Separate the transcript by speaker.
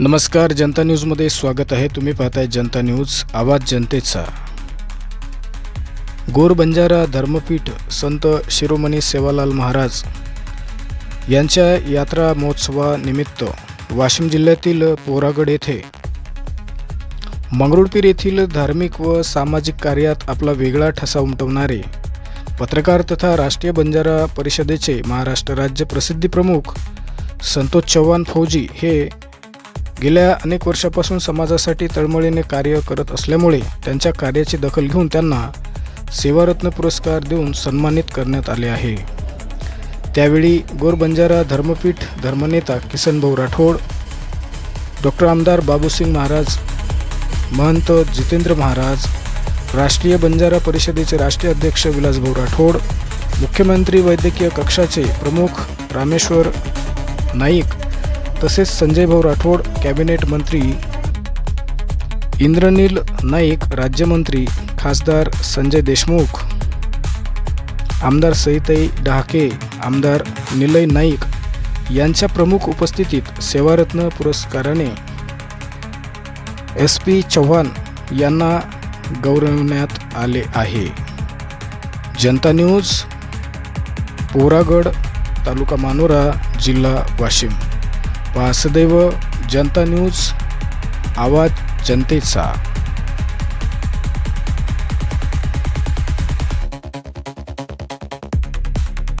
Speaker 1: नमस्कार जनता न्यूजमध्ये स्वागत आहे. तुम्ही पाहताय जनता न्यूज आवाज जनतेचा. गोर बंजारा धर्मपीठ संत शिरोमणी सेवालाल महाराज यांच्या यात्रा महोत्सवानिमित्त वाशिम जिल्ह्यातील पोरागड येथे मंगरुळपीर येथील धार्मिक व सामाजिक कार्यात आपला वेगळा ठसा उमटवणारे पत्रकार तथा राष्ट्रीय बंजारा परिषदेचे महाराष्ट्र राज्य प्रसिद्धी प्रमुख संतोष चव्हाण फौजी हे गेल्या अनेक वर्षापासून समाजासाठी तळमळीने कार्य करत असल्यामुळे त्यांच्या कार्याची दखल घेऊन त्यांना सेवारत्न पुरस्कार देऊन सन्मानित करण्यात आले आहे. त्यावेळी गोरबंजारा धर्मपीठ धर्मनेता किसन भाऊ राठोड डॉक्टर आमदार बाबूसिंग महाराज महंत जितेंद्र महाराज राष्ट्रीय बंजारा परिषदेचे राष्ट्रीय अध्यक्ष विलासभाऊ राठोड मुख्यमंत्री वैद्यकीय कक्षाचे प्रमुख रामेश्वर नाईक तसेच संजय भाऊ राठोड कॅबिनेट मंत्री इंद्रनील नाईक राज्यमंत्री खासदार संजय देशमुख आमदार सईताई डहाके आमदार निलय नाईक यांच्या प्रमुख उपस्थितीत सेवारत्न पुरस्काराने एस पी चव्हाण यांना गौरवण्यात आले आहे. जनता न्यूज पोरागड तालुका मानोरा जिल्हा वाशिम. वासुदेव जनता न्यूज आवाज जनतेचा.